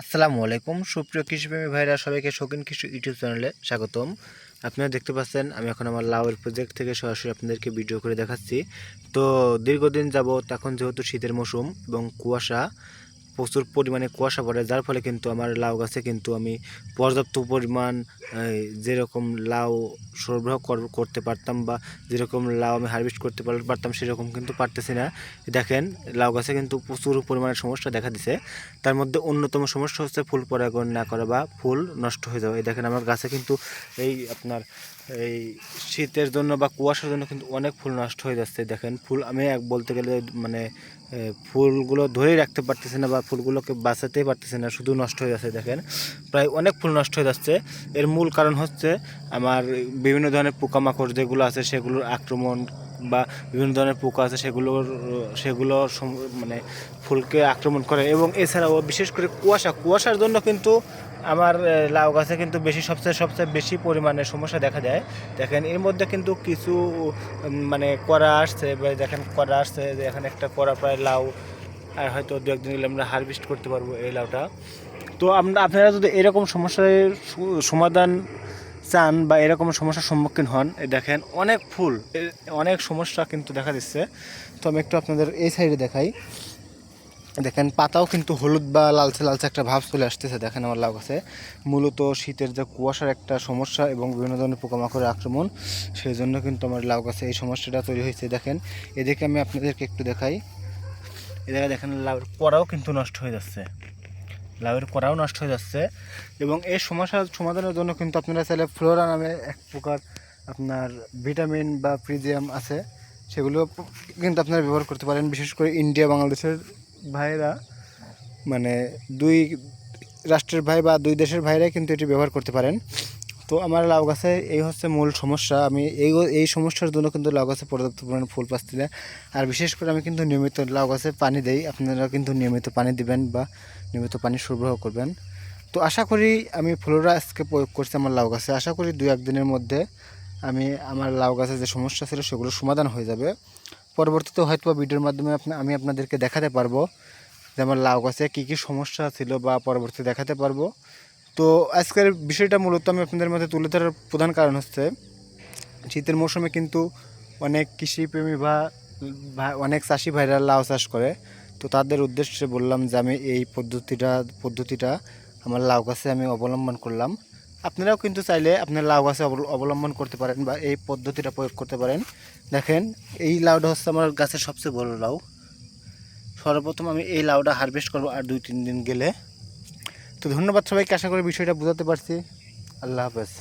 আসসালামু আলাইকুম। সুপ্রিয় কৃষিপ্রেমী ভাইরা, সবাইকে শৌখিন কৃষি ইউটিউব চ্যানেলে স্বাগতম। আপনারা দেখতে পাচ্ছেন, আমি এখন আমার লাউয়ের প্রজেক্ট থেকে সরাসরি আপনাদেরকে ভিডিও করে দেখাচ্ছি। তো দীর্ঘদিন যাবৎ এখন যেহেতু শীতের মৌসুম এবং কুয়াশা প্রচুর পরিমাণে কুয়াশা পড়ে, যার ফলে কিন্তু আমার লাউ গাছে কিন্তু আমি পর্যাপ্ত পরিমাণ যেরকম লাউ সরবরাহ কর- করতে পারতাম বা যেরকম লাউ আমি হারভেস্ট করতে পারতাম সেরকম কিন্তু পারতেছি না। দেখেন, লাউ গাছে কিন্তু প্রচুর পরিমাণে সমস্যা দেখা দিছে। তার মধ্যে অন্যতম সমস্যা হচ্ছে ফুল পরাগণ না করা বা ফুল নষ্ট হয়ে যাওয়া। এই দেখেন, আমার গাছে কিন্তু এই আপনার এই শীতের জন্য বা কুয়াশার জন্য কিন্তু অনেক ফুল নষ্ট হয়ে যাচ্ছে। দেখেন, ফুল আমি এক বলতে গেলে মানে ফুলগুলো ধরেই রাখতে পারতেছি না বা ফুলগুলোকে বাঁচাতেই পারতেছে না, শুধু নষ্ট হয়ে যাচ্ছে দেখেন। প্রায় অনেক ফুল নষ্ট হয়ে যাচ্ছে। এর মূল কারণ হচ্ছে আমার বিভিন্ন ধরনের পোকামাকড় যেগুলো আছে, সেগুলোর আক্রমণ বা বিভিন্ন ধরনের পোকা আছে, সেগুলোর, সেগুলো মানে ফুলকে আক্রমণ করে। এবং এছাড়াও বিশেষ করে কুয়াশা, কুয়াশার জন্য কিন্তু আমার লাউ গাছে কিন্তু বেশি সবচেয়ে সবচেয়ে বেশি পরিমাণে সমস্যা দেখা যায় দেখেন, এর মধ্যে কিন্তু কিছু মানে করা আসছে দেখেন করা আসছে এখানে একটা করা প্রায় লাউ হয়তো দু একদিন গেলে আমরা হারভেস্ট করতে পারব এই লাউটা। তো আমরা আপনারা যদি এরকম সমস্যার সমাধান চান বা এরকম সমস্যার সম্মুখীন হন দেখেন অনেক ফুল অনেক সমস্যা কিন্তু দেখা দিচ্ছে। তো আমি একটু আপনাদের এই সাইডে দেখাই। দেখেন পাতাও কিন্তু হলুদ বা লালচে লালচে একটা ভাব চলে আসতেছে, দেখেন আমার লাউ গাছে। মূলত শীতের যে কুয়াশার একটা সমস্যা এবং বিভিন্ন ধরনের পোকামাকড়ের আক্রমণ, সেই জন্য কিন্তু আমার লাউ গাছে এই সমস্যাটা তৈরি হয়েছে। দেখেন, এদিকে আমি আপনাদেরকে একটু দেখাই। এদিকে দেখেন লাউয়ের কড়াও কিন্তু নষ্ট হয়ে যাচ্ছে। লাউয়ের কড়াও নষ্ট হয়ে যাচ্ছে এবং এই সমস্যার সমাধানের জন্য কিন্তু আপনারা চাইলে ফ্লোরা নামে এক প্রকার আপনার ভিটামিন বা প্রিজিয়াম আছে, সেগুলো কিন্তু আপনারা ব্যবহার করতে পারেন। বিশেষ করে ইন্ডিয়া, বাংলাদেশের ভাইরা মানে দুই রাষ্ট্রের ভাই বা দুই দেশের ভাইরাই কিন্তু এটি ব্যবহার করতে পারেন। তো আমার লাউ গাছে এই হচ্ছে মূল সমস্যা। আমি এই এই সমস্যার জন্য কিন্তু লাউ গাছে পর্যাপ্ত পরিমাণে ফুল পাচ্ছি না আর বিশেষ করে আমি কিন্তু নিয়মিত লাউ গাছে পানি দেই। আপনারা কিন্তু নিয়মিত পানি দিবেন বা নিয়মিত পানি সরবরাহ করবেন। তো আশা করি আমি ফ্লোরা আজকে প্রয়োগ করছি আমার লাউ গাছে। আশা করি দু একদিনের মধ্যে আমি আমার লাউ গাছে যে সমস্যা ছিল সেগুলো সমাধান হয়ে যাবে। পরবর্তীতে হয়তো ভিডিওর মাধ্যমে আমি আপনাদেরকে দেখাতে পারব যে আমার লাউ গাছে কী কী সমস্যা ছিল বা পরবর্তী দেখাতে পারব। তো আজকের বিষয়টা মূলত আমি আপনাদের মধ্যে তুলে ধরার প্রধান কারণ হচ্ছে, শীতের মৌসুমে কিন্তু অনেক কৃষিপ্রেমী বা অনেক চাষি ভাইরা লাউ চাষ করে। তো তাদের উদ্দেশ্যে বললাম যে আমি এই পদ্ধতিটা পদ্ধতিটা আমার লাউ গাছে আমি অবলম্বন করলাম। আপনারাও কিন্তু চাইলে আপনার লাউ গাছে অবল- অবলম্বন করতে পারেন বা এই পদ্ধতিটা প্রয়োগ করতে পারেন। দেখেন, এই লাউটা হচ্ছে আমার গাছের সবচেয়ে বড় লাউ। সর্বপ্রথম আমি এই লাউটা হারভেস্ট করব আর দুই, তিন দিন গেলে। তো ধন্যবাদ সবাইকে আশা করি বিষয়টা বোঝাতে পারছি। আল্লাহ হাফেজ।